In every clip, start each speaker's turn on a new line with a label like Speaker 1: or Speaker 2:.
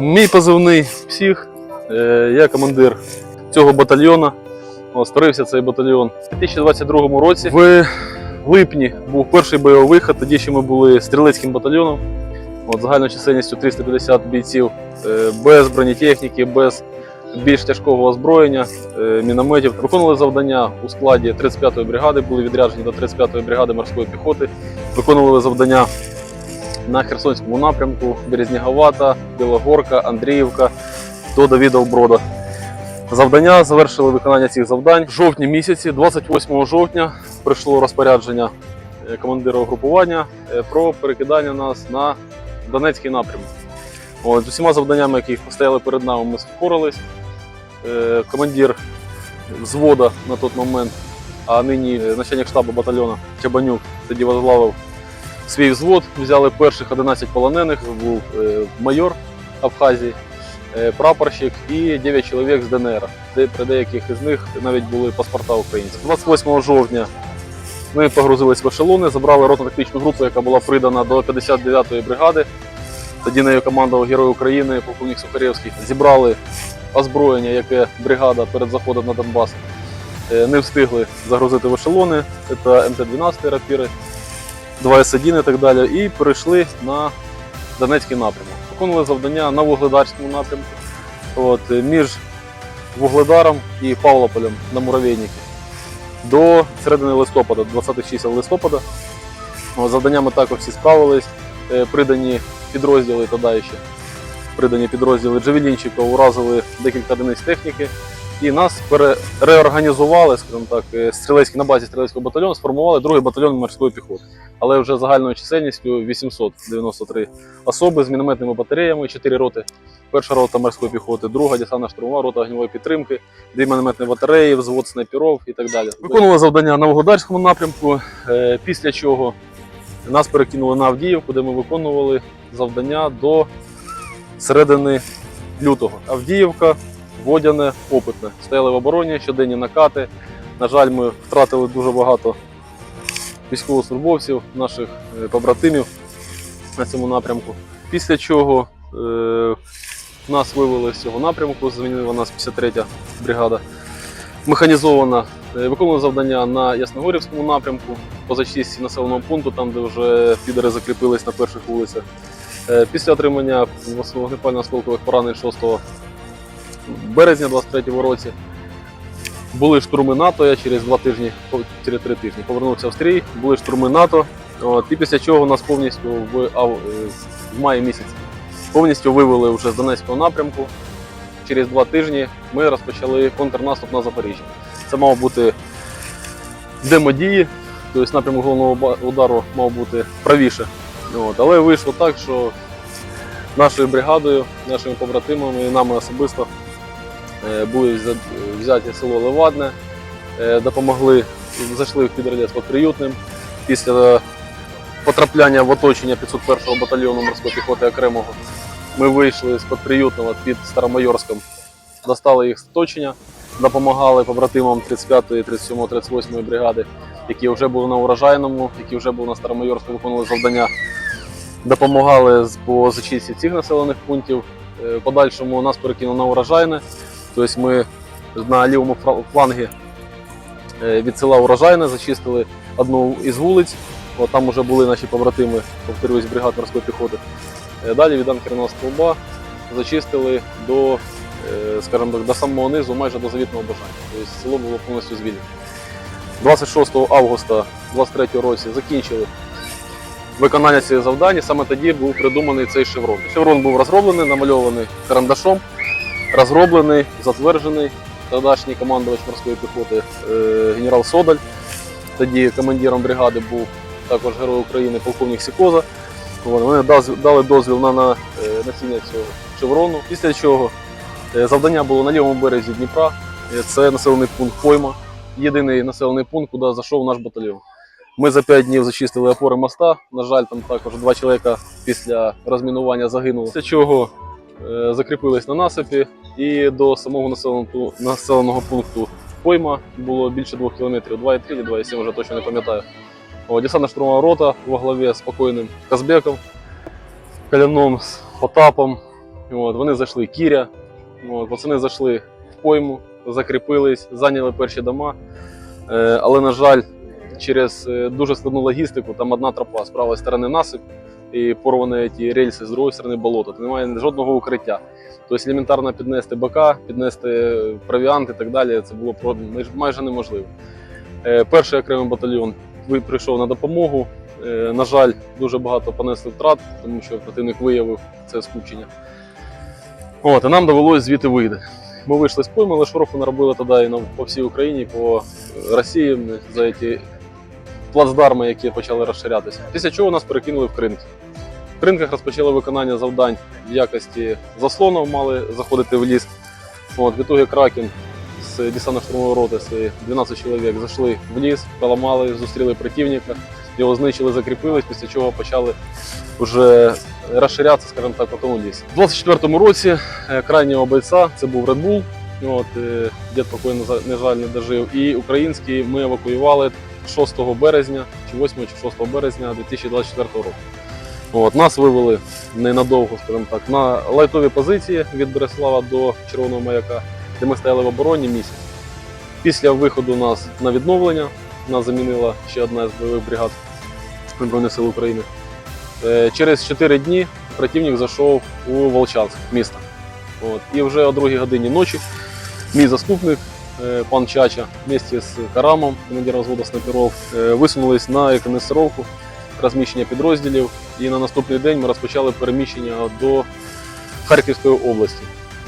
Speaker 1: Мій позивний псих. Е, Я командир цього батальйону. Створився цей батальйон у 2022 році. В липні був перший бойовий вихід. Тоді ще ми були стрілецьким батальйоном. От, загальною чисельністю 350 бійців е, без бронетехніки, без більш тяжкого озброєння, е, мінометів. Виконували завдання у складі 35-ї бригади, були відряджені до 35-ї бригади морської піхоти. Виконували завдання на Херсонському напрямку Березнігавата, Білогорка, Андріївка до Давіда Брода. Завдання завершили виконання цих завдань в жовтні місяці, 28 жовтня, прийшло розпорядження е, командира угрупування е, про перекидання нас на Донецький напрямок. От, з усіма завданнями, які стояли перед нами, ми впорались. Е, Командир взвода на той момент, а нині начальник штабу батальйону Чабанюк тоді возглавив свій взвод. Взяли перших 11 полонених, був е, майор Абхазії, е, прапорщик і 9 чоловік з ДНР, де при деяких із них навіть були паспорта українців. 28 жовтня ми погрузились в ешелони, забрали ротно-тактичну групу, яка була придана до 59-ї бригади. Тоді нею командував Герой України, полковник Сухаревський. Зібрали озброєння, яке бригада перед заходом на Донбас е, не встигли загрузити в ешелони. Це МТ-12 рапіри, 2С1 і так далі. І перейшли на Донецький напрямок. Виконували завдання на Вугледарському напрямку. От, е, між Вугледаром і Павлополем на Муравейнику до середини листопада, 20 чисел листопада. От, Завданнями також всі справились. Е, Придані підрозділи тоді ще. Придані підрозділи Джавелінчика уразили декілька одиниць техніки. І нас пере- реорганізували, скажімо так, е, стрілецькі на базі стрілецького батальйону, сформували другий батальйон морської піхоти. Але вже загальною чисельністю 893 особи з мінометними батареями, 4 роти. Перша рота морської піхоти, друга десантна штурмова рота огневої підтримки, дві мінометні батареї, взвод снайперів і так далі. Виконували завдання на Волгодарському напрямку, е, після чого нас перекинули на Авдіївку, де ми виконували завдання до середини лютого. Авдіївка, Водяне, Опитне. Стояли в обороні, щоденні накати. На жаль, ми втратили дуже багато військовослужбовців, наших е, побратимів на цьому напрямку. Після чого е, нас вивели з цього напрямку, змінила нас 53-я бригада. Механізована. Е, Виконували завдання на Ясногорівському напрямку, по зачистці населеного пункту, там, де вже підери закріпились на перших вулицях. Е, Після отримання вогнепально-осколкових поранень 6 березня 23-го році були штурми НАТО. Я через два тижні, через три тижні повернувся в стрій, були штурми НАТО. От, і після чого нас повністю в, ав- е, в маї місяці повністю вивели вже з Донецького напрямку. Через два тижні ми розпочали контрнаступ на Запоріжжя. Це мав бути демодії, тобто напрямок головного удару мав бути правіше. От, але вийшло так, що нашою бригадою, нашими побратимами і нами особисто були взяті село Левадне, е, допомогли, зайшли в підрядець під Приютним. Після потрапляння в оточення 501-го батальйону морської піхоти окремого ми вийшли з Приютного під Старомайорськом, достали їх з оточення, допомагали побратимам 35-ї, 37-ї, 38-ї бригади, які вже були на урожайному, які вже були на Старомайорську, виконували завдання допомагали по зачистці цих населених пунктів. Е, подальшому нас перекинули на урожайне. Тобто ми на лівому флангі е, від села Урожайне зачистили одну із вулиць. От там вже були наші побратими, повторюсь, бригад морської піхоти. Е, Далі від анкерного стовба зачистили до, е, скажімо так, до самого низу, майже до завітного бажання. Тобто село було повністю звільнене. 26 августа 23 році закінчили виконання цих завдань. Саме тоді був придуманий цей шеврон. Шеврон був розроблений, намальований карандашом, розроблений, затверджений тодішній командувач морської піхоти е, генерал Содаль. Тоді командиром бригади був також герой України полковник Сікоза. Вони дали дозвіл на, на е, носіння цього шеврону. Після чого е, завдання було на лівому березі Дніпра. Це населений пункт Пойма. Єдиний населений пункт, куди зайшов наш батальйон. Ми за 5 днів зачистили опори моста. На жаль, там також два чоловіка після розмінування загинули. Після чого закріпились на насипі і до самого населеного, пункту Пойма було більше 2 кілометрів, 2,3 чи 2,7, вже точно не пам'ятаю. О, Десантна штурмова рота во главі з покойним Казбеком, Каляном з Потапом, От, вони зайшли Кіря, от, пацани зайшли в пойму, закріпились, зайняли перші дома. Е, але, на жаль, через е, дуже складну логістику, там одна тропа з правої сторони насип і порвані ті рельси з другої сторони болото. Там немає жодного укриття. Тобто елементарно піднести бока, піднести провіант і так далі. Це було майже неможливо. Е, Перший окремий батальйон прийшов на допомогу. Е, На жаль, дуже багато понесли втрат, тому що противник виявив це скупчення. От, і нам довелося звідти вийти. Ми вийшли з пойми, але шороху наробили тоді і по всій Україні, по Росії за ці плацдарми, які почали розширятися. Після чого нас перекинули в кринки. В кринках розпочали виконання завдань в якості заслонів, мали заходити в ліс. От, в ітогі Кракен з десантно-штурмової роти з 12 чоловік зайшли в ліс, поламали, зустріли противника, його знищили, закріпились, після чого почали вже розширятися, скажімо так, по тому лісі. У 24-му році е, крайнього бойця це був Red Bull. От, е, дід покойно, на жаль, не дожив. І український ми евакуювали 6 березня, чи 8 чи 6 березня 2024 року. От, нас вивели ненадовго, скажімо так, на лайтові позиції від Береслава до Червоного маяка, де ми стояли в обороні місяць. Після виходу нас на відновлення нас замінила ще одна з бойових бригад Збройних сил України. Е, Через 4 дні противник зайшов у Волчанськ, місто. От. І вже о 2 годині ночі мій заступник, пан Чача, вместе з Карамом, командиром взводу снайперов, е, висунулись на еконесировку розміщення підрозділів. І на наступний день ми розпочали переміщення до Харківської області.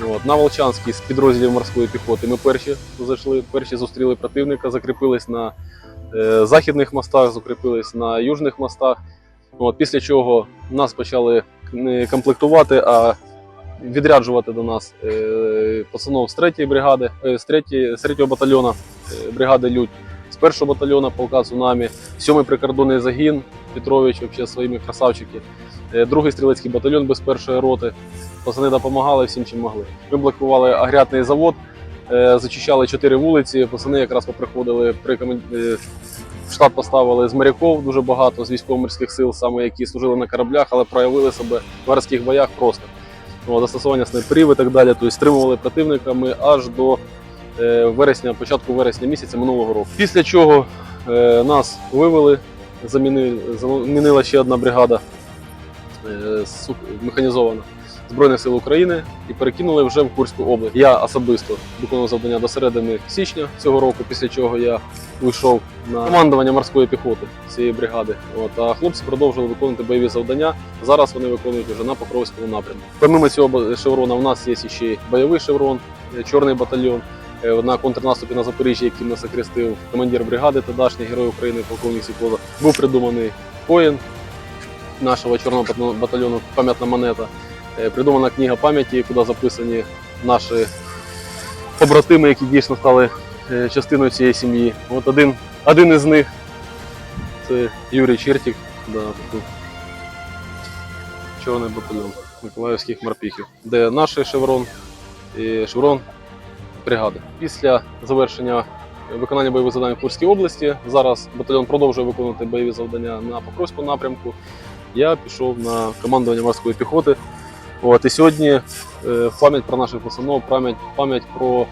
Speaker 1: От. На Волчанській з підрозділів морської піхоти ми перші зайшли, перші зустріли противника, закріпились на е, західних мостах, закріпились на южних мостах. От, після чого нас почали не комплектувати, а відряджувати до нас е, пацанов з 3-ї бригади, е, з 3-ї, з 3-го батальйону е, бригади Людь, з 1-го батальйону полка Цунамі, 7-й прикордонний загін Петрович, взагалі своїми красавчики, другий стрілецький батальйон без першої роти. Пацани допомагали всім, чим могли. Ми блокували агрятний завод, зачищали чотири вулиці. Пацани якраз поприходили при в штат поставили з моряків дуже багато з військово-морських сил, саме які служили на кораблях, але проявили себе в морських боях просто. От, застосування снайперів і так далі. Тобто стримували противника ми аж до е, вересня, початку вересня місяця минулого року. Після чого е, нас вивели, замінила ще одна бригада е, механізована. Збройних сил України і перекинули вже в Курську область. Я особисто виконував завдання до середини січня цього року, після чого я вийшов на командування морської піхоти цієї бригади. От, а хлопці продовжували виконувати бойові завдання. Зараз вони виконують вже на Покровському напрямку. Помимо цього шеврона, в нас є ще бойовий шеврон, е, чорний батальйон. Е, На контрнаступі на Запоріжжя, який нас окрестив командир бригади тодашній герой України, полковник Сікола, був придуманий воїн нашого чорного батальйону пам'ятна монета. Е, Придумана книга пам'яті, куди записані наші побратими, які дійсно стали е, частиною цієї сім'ї. От один, один із них це Юрій Чертік, да, чорний батальйон Миколаївських морпіхів, де наш шеврон і шеврон бригади. Після завершення виконання бойових завдань в Курській області зараз батальйон продовжує виконувати бойові завдання на Покровському напрямку. Я пішов на командування морської піхоти. От, і сьогодні е, пам'ять про наших пацанов, пам'ять, пам'ять про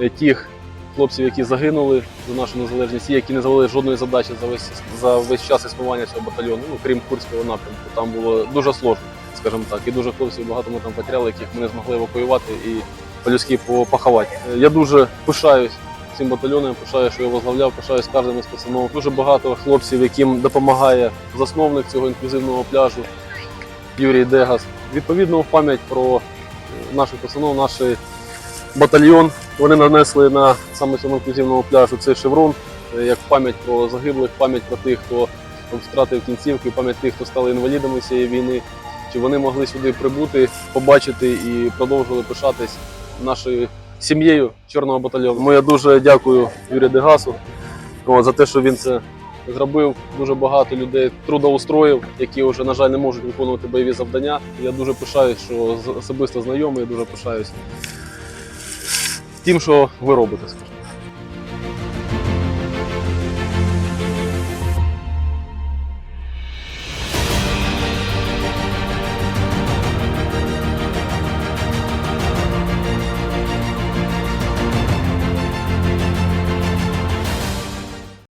Speaker 1: е, тих хлопців, які загинули за нашу незалежність, які не завели жодної задачі за весь, за весь час існування цього батальйону, ну, крім Курського напрямку. Там було дуже сложно, скажімо так. І дуже хлопців багато ми там потеряли, яких ми не змогли евакуювати і по-людськи по- поховати. Я дуже пишаюсь цим батальйоном, пишаю, що я возглавляв, пишаюсь кожним із пацанов. Дуже багато хлопців, яким допомагає засновник цього інклюзивного пляжу Юрій Дегас. Відповідно, в пам'ять про е, наших пацанов, наш батальйон. Вони нанесли на саме цьому інклюзивному пляжу цей шеврон, е, як пам'ять про загиблих, пам'ять про тих, хто втратив кінцівки, пам'ять тих, хто стали інвалідами цієї війни. Чи вони могли сюди прибути, побачити і продовжували пишатись нашою сім'єю чорного батальйону. Тому я дуже дякую Юрію Дегасу за те, що він це зробив. Дуже багато людей трудоустроїв, які вже, на жаль, не можуть виконувати бойові завдання. Я дуже пишаюсь, що особисто знайомий, дуже пишаюсь тим, що ви робите. скажімо.